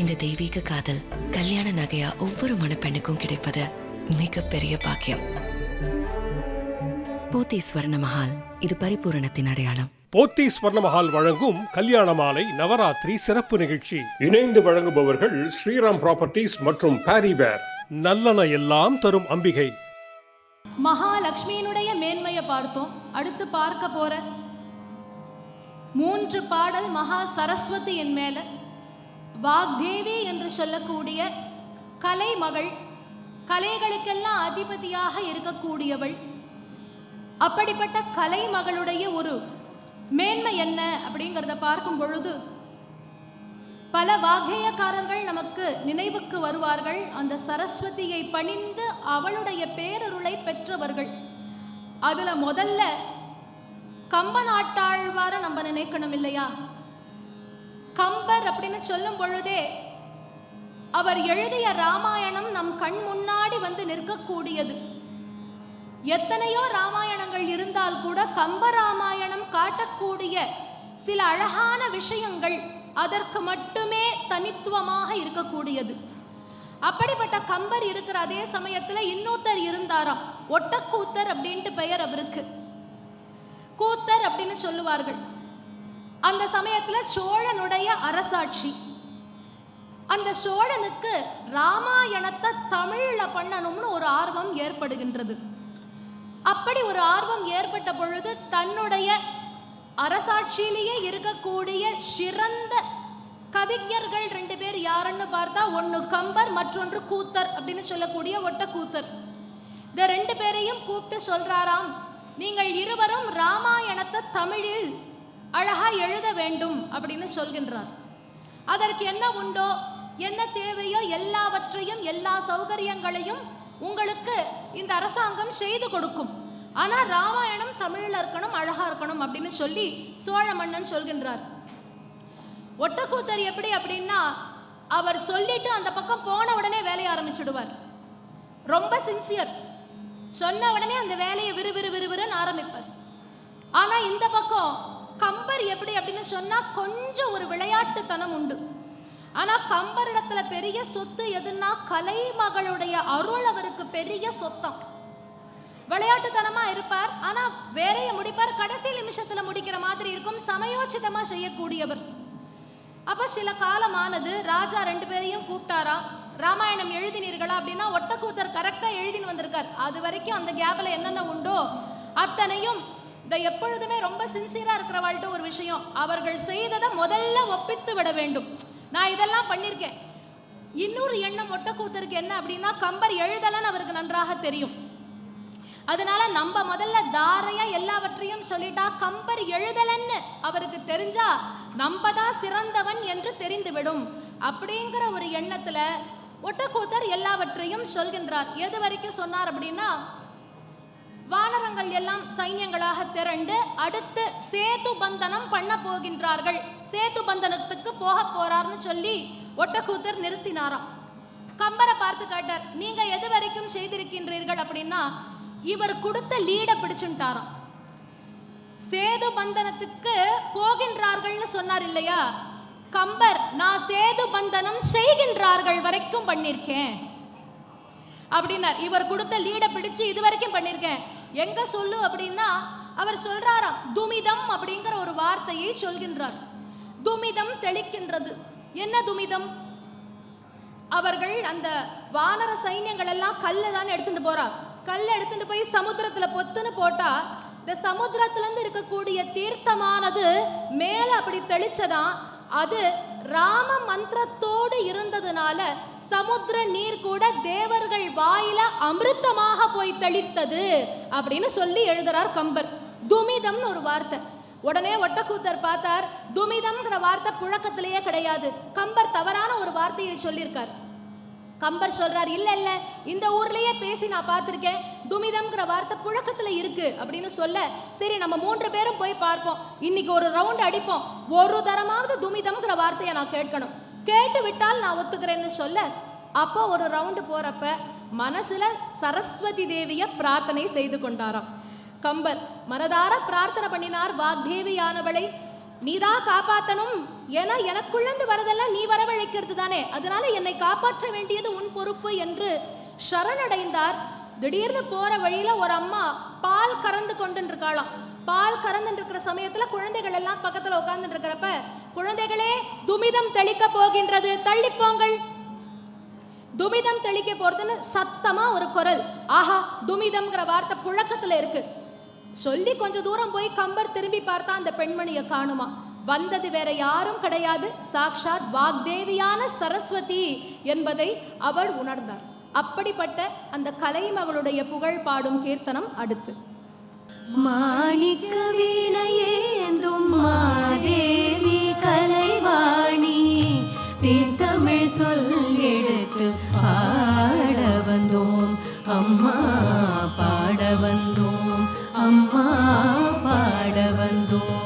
இந்த தெய்வீக காதல் கல்யாண நகையா ஒவ்வொரு மணப்பெண்ணுக்கும் கிடைப்பது மிகப்பெரிய பாக்கியம். போத்தி ஸ்வர்ண மஹால் இது பரிபூரணத்தின் அடையாளம். போத்தி ஸ்வர்ணமஹால் வழங்கும் கல்யாண மாலை நவராத்திரி சிறப்பு நிகழ்ச்சி. இணைந்து வழங்குபவர்கள் ஸ்ரீராம் ப்ராப்பர்ட்டிஸ் மற்றும் பாரிவேர் நல்லன எல்லாம் தரும் அம்பிகை. மகாலட்சுமியினுடைய மேன்மையை பார்த்தோம். அடுத்து பார்க்க போற மூன்று பாடல் மகா சரஸ்வதியின் மேல. வாக்தேவி என்று சொல்லக்கூடிய கலைமகள் கலைகளுக்கெல்லாம் அதிபதியாக இருக்கக்கூடியவள். அப்படிப்பட்ட கலைமகளுடைய ஒரு மேன்மை என்ன அப்படிங்கிறத பார்க்கும் பொழுது பல வாகேயக்காரர்கள் நமக்கு நினைவுக்கு வருவார்கள். அந்த சரஸ்வதியை பணிந்து அவளுடைய பேரருளை பெற்றவர்கள். அதில் முதல்ல கம்ப நாட்டாழ்வார நம்ம நினைக்கணும் இல்லையா? கம்பர் அப்படின்னு சொல்லும் பொழுதே அவர் எழுதிய ராமாயணம் நம் கண் முன்னாடி வந்து நிற்கக்கூடியது. எத்தனையோ ராமாயணங்கள் இருந்தால் கூட கம்ப ராமாயணம் காட்டக்கூடிய சில அழகான விஷயங்கள் அதற்கு மட்டுமே தனித்துவமாக இருக்கக்கூடியது. அப்படிப்பட்ட கம்பர் இருக்கிற அதே சமயத்துல இன்னொருத்தர் இருந்தாராம். ஒட்டக்கூத்தர் அப்படின்ட்டு பெயர் அவருக்கு. கூத்தர் அப்படின்னு சொல்லுவார்கள். அந்த சமயத்துல சோழனுடைய அரசாட்சி. அந்த சோழனுக்கு ராமாயணத்தை தமிழ்ல பண்ணணும்னு ஒரு ஆர்வம் ஏற்படுகின்றது. அப்படி ஒரு ஆர்வம் ஏற்பட்ட பொழுது தன்னுடைய அரசாட்சியிலேயே இருக்கக்கூடிய சிறந்த கவிஞர்கள் ரெண்டு பேர் யாருன்னு பார்த்தா ஒன்று கம்பர் மற்றொன்று கூத்தர் அப்படின்னு சொல்லக்கூடிய ஒட்ட கூத்தர் இந்த ரெண்டு பேரையும் கூப்பிட்டு சொல்றாராம் நீங்கள் இருவரும் ராமாயணத்தை தமிழில் அழகா எழுத வேண்டும் அப்படின்னு சொல்கின்றார். அதற்கு என்ன உண்டோ என்ன தேவையோ எல்லாவற்றையும் எல்லா சௌகரியங்களையும் உங்களுக்கு இந்த அரசாங்கம் செய்து கொடுக்கும். ஆனா ராமாயணம் தமிழில் இருக்கணும் அழகா இருக்கணும் அப்படின்னு சொல்லி சோழ மன்னன் சொல்கின்றார். ஒட்டக்கூத்தர் எப்படி அப்படின்னா அவர் சொல்லிட்டு அந்த பக்கம் போன உடனே வேலையை ஆரம்பிச்சிடுவார். ரொம்ப சின்சியர் சொன்ன உடனே அந்த வேலையை விறுவிறு விறுவிறுன்னு ஆரம்பிப்பார். ஆனா இந்த பக்கம் கம்பர் எப்படி அப்படின்னு சொன்னால் கொஞ்சம் ஒரு விளையாட்டுத்தனம் உண்டு. ஆனால் கம்பரிடத்துல பெரிய சொத்து எதுன்னா கலைமகளுடைய அருள் அவருக்கு பெரிய சொத்தம். விளையாட்டுத்தனமா இருப்பார் ஆனால் வேலையை முடிப்பார் கடைசி நிமிஷத்துல முடிக்கிற மாதிரி இருக்கும் சமயோச்சிதமாக செய்யக்கூடியவர். அப்ப சில காலமானது ராஜா ரெண்டு பேரையும் கூப்பிட்டாரா ராமாயணம் எழுதினீர்களா அப்படின்னா ஒட்டக்கூத்தர் கரெக்டாக எழுதின்னு வந்திருக்கார். அது வரைக்கும் அந்த கேப்ல என்னென்ன உண்டோ அத்தனையும் இந்த எப்பொழுதுமே ரொம்ப சின்சியராக இருக்கிறவாள்கிட்ட ஒரு விஷயம். அவர்கள் செய்ததை முதல்ல ஒப்பித்து விட வேண்டும். நான் இதெல்லாம் பண்ணியிருக்கேன். இன்னொரு எண்ணம் ஒட்டக்கூத்தருக்கு என்ன அப்படின்னா கம்பர் எழுதலன்னு அவருக்கு நன்றாக தெரியும். அதனால நம்ம முதல்ல தாரையா எல்லாவற்றையும் சொல்லிட்டா கம்பர் எழுதலன்னு அவருக்கு தெரிஞ்சா நம்ம தான் சிறந்தவன் என்று தெரிந்துவிடும். அப்படிங்கிற ஒரு எண்ணத்துல ஒட்டக்கூத்தர் எல்லாவற்றையும் சொல்கின்றார். எது வரைக்கும் சொன்னார் அப்படின்னா வானரங்கள் எல்லாம் சைன்யங்களாக திரண்டு அடுத்து சேது பந்தனம் பண்ண போகின்றார்கள். சேது பந்தனத்துக்கு போக போறார்னு சொல்லி ஒட்டக்கூத்தர் நிறுத்தினாராம். கம்பரை பார்த்து காட்டார் நீங்க எது வரைக்கும் செய்திருக்கின்றீர்கள்? அப்படின்னா இவர் கொடுத்த லீட பிடிச்சுட்டாராம். சேது பந்தனத்துக்கு போகின்றார்கள்னு சொன்னார் இல்லையா? கம்பர் நான் சேது பந்தனம் செய்கின்றார்கள் வரைக்கும் பண்ணிருக்கேன் அப்படின்னார். இவர் கொடுத்த லீடை பிடிச்சு இது வரைக்கும் பண்ணியிருக்கேன் எங்க சொல்லு அப்படின்னா அவர் சொல்றாராம் துமிதம் அப்படிங்கிற ஒரு வார்த்தையை சொல்கின்றார். துமிதம் தெளிக்கின்றது. என்ன துமிதம்? அவர்கள் அந்த வானர சைன்யங்கள் எல்லாம் கல்லை தான் எடுத்துட்டு போறா கல்லை எடுத்துட்டு போய் சமுத்திரத்துல பொத்துன்னு போட்டா இந்த சமுத்திரத்துலருந்து இருக்கக்கூடிய தீர்த்தமானது மேல அப்படி தெளிச்சதான் அது ராம மந்திரத்தோடு இருந்ததுனால சமுத்திர நீர் கூட தேவர்கள் வாயில அமிர்தமாக போய் தெளித்தது அப்படின்னு சொல்லி எழுதுறார் கம்பர். துமிதம்னு ஒரு வார்த்தை. உடனே ஒட்டக்கூத்தர் பார்த்தார் துமிதம்ங்கிற வார்த்தை புழக்கத்திலேயே கிடையாது. கம்பர் தவறான ஒரு வார்த்தையை சொல்லியிருக்கார். கம்பர் சொல்றார் இல்ல இல்ல இந்த ஊர்லயே பேசி நான் பார்த்துருக்கேன். துமிதம்ங்கிற வார்த்தை புழக்கத்துல இருக்கு அப்படின்னு சொல்ல சரி நம்ம மூன்று பேரும் போய் பார்ப்போம். இன்னைக்கு ஒரு ரவுண்ட் அடிப்போம். ஒரு தரமாவது துமிதம்ங்கிற வார்த்தையை நான் கேட்கணும். கேட்டு விட்டால் நான் ஒத்துக்கிறேன்னு சொல்ல அப்போ ஒரு ரவுண்டு போகிறப்ப மனசுல சரஸ்வதி தேவியை பிரார்த்தனை செய்து கொண்டாராம். கம்பர் மனதார பிரார்த்தனை பண்ணினார் வாக்தேவியானவளை நீதான் காப்பாற்றணும் ஏன்னா எனக்குள்ளந்து வரதெல்லாம் நீ வரவழைக்கிறது தானே. அதனால என்னை காப்பாற்ற வேண்டியது உன் பொறுப்பு என்று சரணடைந்தார். திடீர்னு போற வழியில ஒரு அம்மா பால் கறந்து கொண்டு இருக்காளாம் பால் கறந்துட்டு இருக்கிற சமயத்துல குழந்தைகள் எல்லாம் பக்கத்துல உட்கார்ந்துட்டு இருக்கிறப்ப குழந்தைகளே துமிதம் தெளிக்க போகின்றது. தள்ளிப்போங்கள் துமிதம் தெளிக்க போறதுன்னு சத்தமா ஒரு குரல். ஆஹா துமிதம்ங்கிற வார்த்தை புழக்கத்துல இருக்கு. சொல்லி கொஞ்ச தூரம் போய் கம்பர் திரும்பி பார்த்தா அந்த பெண்மணியை காணுமா. வந்தது வேற யாரும் கிடையாது. சாக்ஷாத் வாக்தேவியான சரஸ்வதி என்பதை அவள் உணர்ந்தார். அப்படிப்பட்ட அந்த கலைமகளுடைய புகழ் பாடும் கீர்த்தனம் அடுத்து. மாணிக்க வீணையேந்தும் மாதேவி கலைவாணி. தீர்த்தமிழ் சொல் எடுத்து பாட வந்தோம். அம்மா பாட வந்தோம். அம்மா பாட வந்தோம்.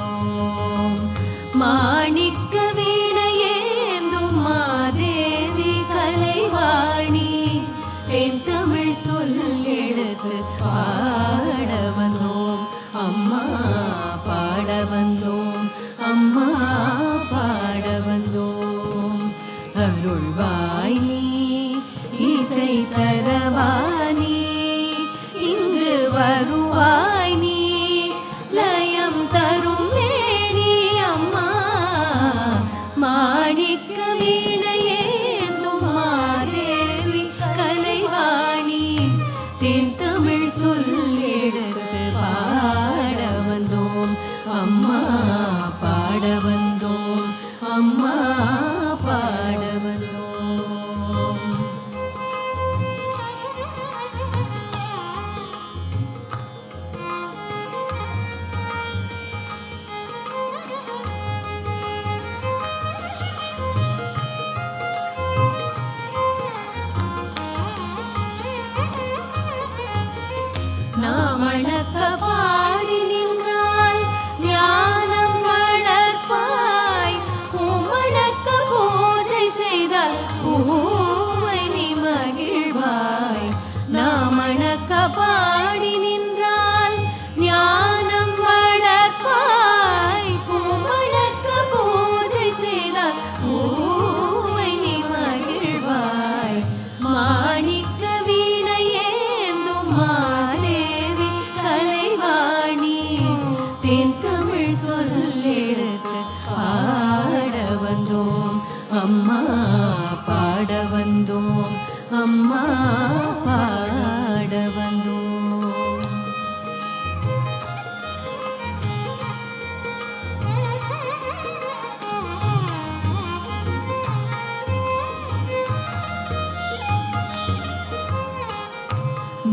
வீணையேந்தும்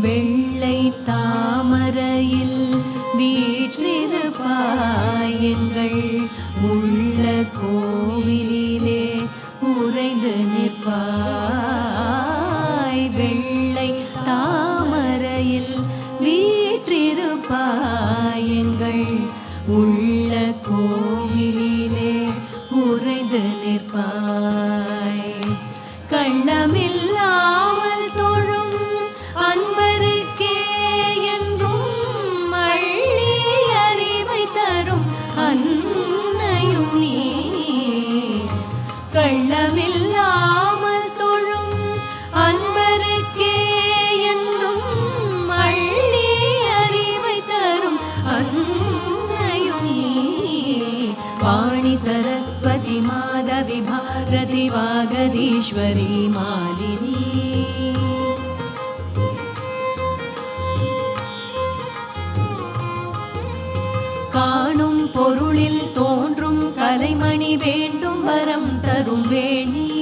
வெள்ளை தாமரையில் வீற்றிருப்பாயங்கள் சரஸ்வதி மாதவி பாரதி வாகதீஸ்வரி மாலினி காணும் பொருளில் தோன்றும் கலைமணி வேண்டும் வரம் தரும் வேணி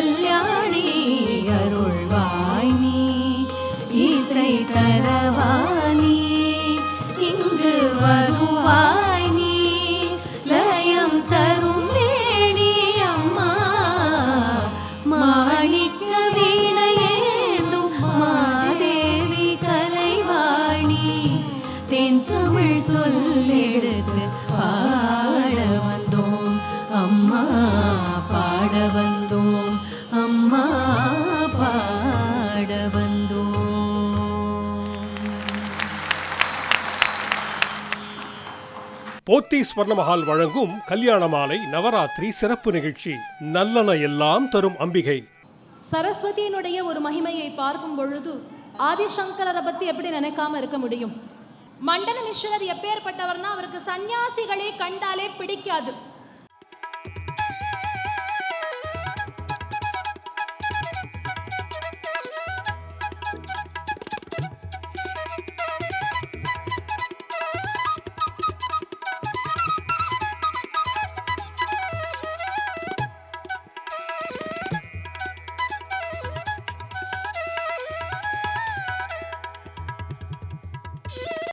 கல்யாணி அருள்வாய் நீ இசை தரவாணி இங்கு வருவாய். சுவர்ண மஹால் வழங்கும் கல்யாண மாலை நவராத்திரி சிறப்பு நிகழ்ச்சி. நல்லன எல்லாம் தரும் அம்பிகை. சரஸ்வதியினுடைய ஒரு மகிமையை பார்க்கும் பொழுது ஆதிசங்கரரை பத்தி எப்படி நினைக்காம இருக்க முடியும்? மண்டல மிஸ்ரர் எப்பேற்பட்டவர்னா அவருக்கு சன்னியாசிகளை கண்டாலே பிடிக்காது.